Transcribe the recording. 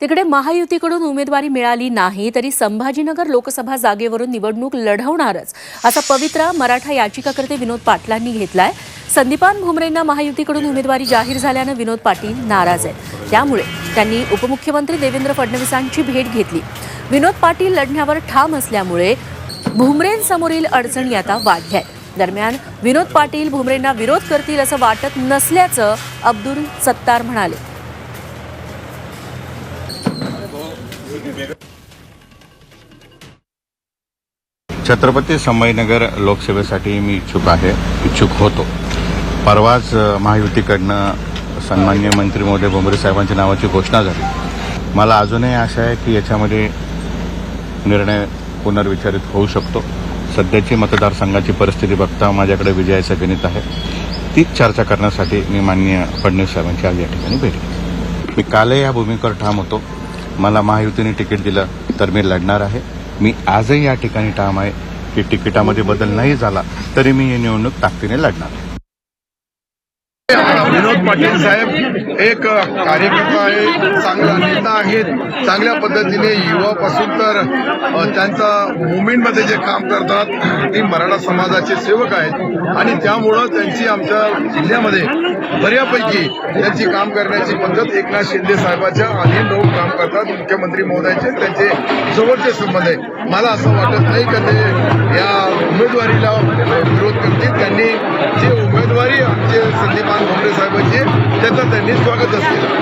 तिकडे महायुतीकडून उमेदवारी मिळाली नाही तरी संभाजीनगर लोकसभा जागेवरून निवडणूक लढवणारच असा पवित्रा मराठा याचिकाकर्ते विनोद पाटलांनी घेतलाय. संदीपान भुमरेंना महायुतीकडून उमेदवारी जाहीर झाल्यानं विनोद पाटील नाराज आहेत. त्यामुळे त्यांनी उपमुख्यमंत्री देवेंद्र फडणवीसांची भेट घेतली. विनोद पाटील लढण्यावर ठाम असल्यामुळे भुमरेंसमोरील अडचणी आता वाढल्या आहेत. दरम्यान विनोद पाटील भुमरेंना विरोध करतील असं वाटत नसल्याचं अब्दुल सत्तार म्हणाले. छत्रपती संभाजीनगर लोकसभेसाठी मी इच्छुक आहे इच्छुक होतो. परवाच महायुतीकडनं सन्मान्य मंत्री महोदय भुमरे साहेबांच्या नावाची घोषणा झाली. मला अजूनही आशा आहे की याच्यामध्ये निर्णय पुनर्विचारित होऊ शकतो. सध्याची मतदारसंघाची परिस्थिती बघता माझ्याकडे विजयाचं गणित आहे. तीच चर्चा करण्यासाठी मी माननीय फडणवीस साहेबांची आज या ठिकाणी भेटली मी कालही या भूमिकेवर ठाम होतो. मला महायुतीने तिकीट दिलं तर मी लढणार आहे. मी आजही या ठिकाणी ठाम आहे की तिकिटामध्ये बदल नाही झाला तरी मी ही निवडणूक ताकदीने लढणार आहे. विनोद पाटील साहेब एक कार्यकर्ता आहे चांगला नेता आहेत चांगल्या पद्धतीने युवापासून तर त्यांचा मुवमेंटमध्ये जे काम करतात ती मराठा समाजाचे सेवक आहेत. आणि त्यामुळं त्यांची आमच्या जिल्ह्यामध्ये बऱ्यापैकी त्यांची काम करण्याची पद्धत एकनाथ शिंदे साहेबाच्या अधीन लोक काम करतात. मुख्यमंत्री महोदयाचे त्यांचे जवळचे संबंध आहे मला असं वाटत नाही का ते या उमेदवारीला विरोध करतील. त्यांनी जे उमेदवारी आमचे संदीपान भोमरे साहेबांची त्याचं त्यांनी स्वागत असतील